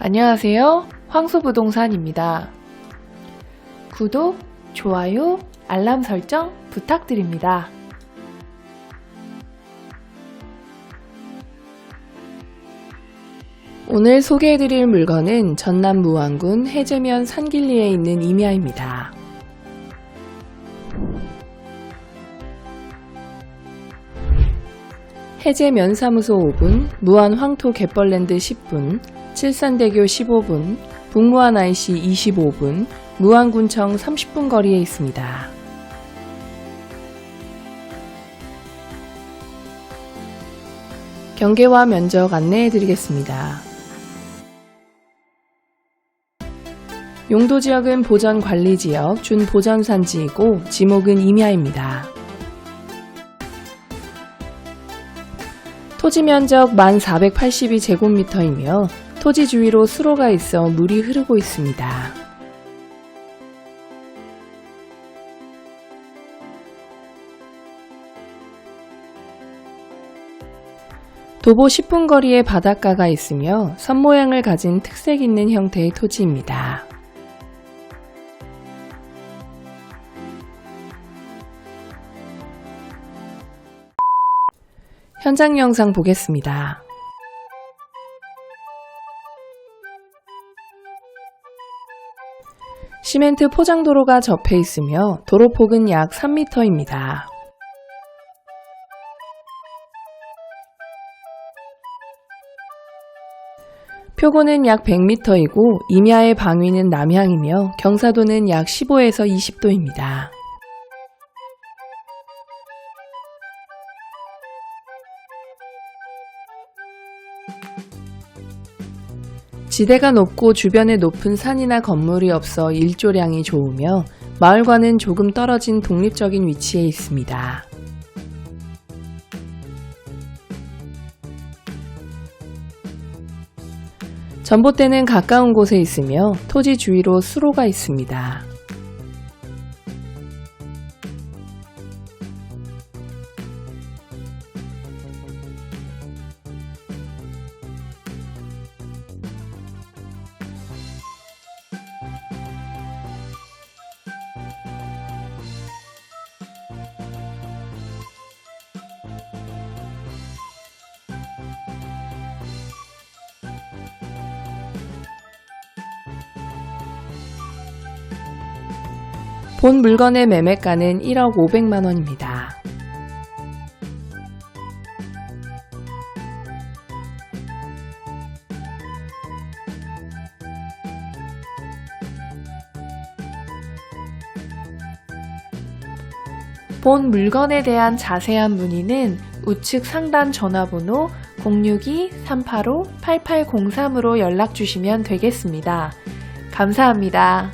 안녕하세요. 황소부동산입니다. 구독, 좋아요, 알람 설정 부탁드립니다. 오늘 소개해드릴 물건은 전남 무안군 해제면 산길리에 있는 임야입니다. 해제 면 사무소 5분, 무안 황토 갯벌랜드 10분, 칠산대교 15분, 북무안 IC 25분, 무안군청 30분 거리에 있습니다. 경계와 면적 안내해 드리겠습니다. 용도 지역은 보전 관리 지역, 준 보전 산지이고 지목은 임야입니다. 토지 면적 1482제곱미터이며 토지 주위로 수로가 있어 물이 흐르고 있습니다. 도보 10분 거리에 바닷가가 있으며 선 모양을 가진 특색 있는 형태의 토지입니다. 현장 영상 보겠습니다. 시멘트 포장도로가 접해 있으며 도로폭은 약 3m입니다. 표고는 약 100m이고 임야의 방위는 남향이며 경사도는 약 15에서 20도입니다. 지대가 높고 주변에 높은 산이나 건물이 없어 일조량이 좋으며 마을과는 조금 떨어진 독립적인 위치에 있습니다. 전봇대는 가까운 곳에 있으며 토지 주위로 수로가 있습니다. 본 물건의 매매가는 1억 500만 원입니다. 본 물건에 대한 자세한 문의는 우측 상단 전화번호 062-385-8803으로 연락 주시면 되겠습니다. 감사합니다.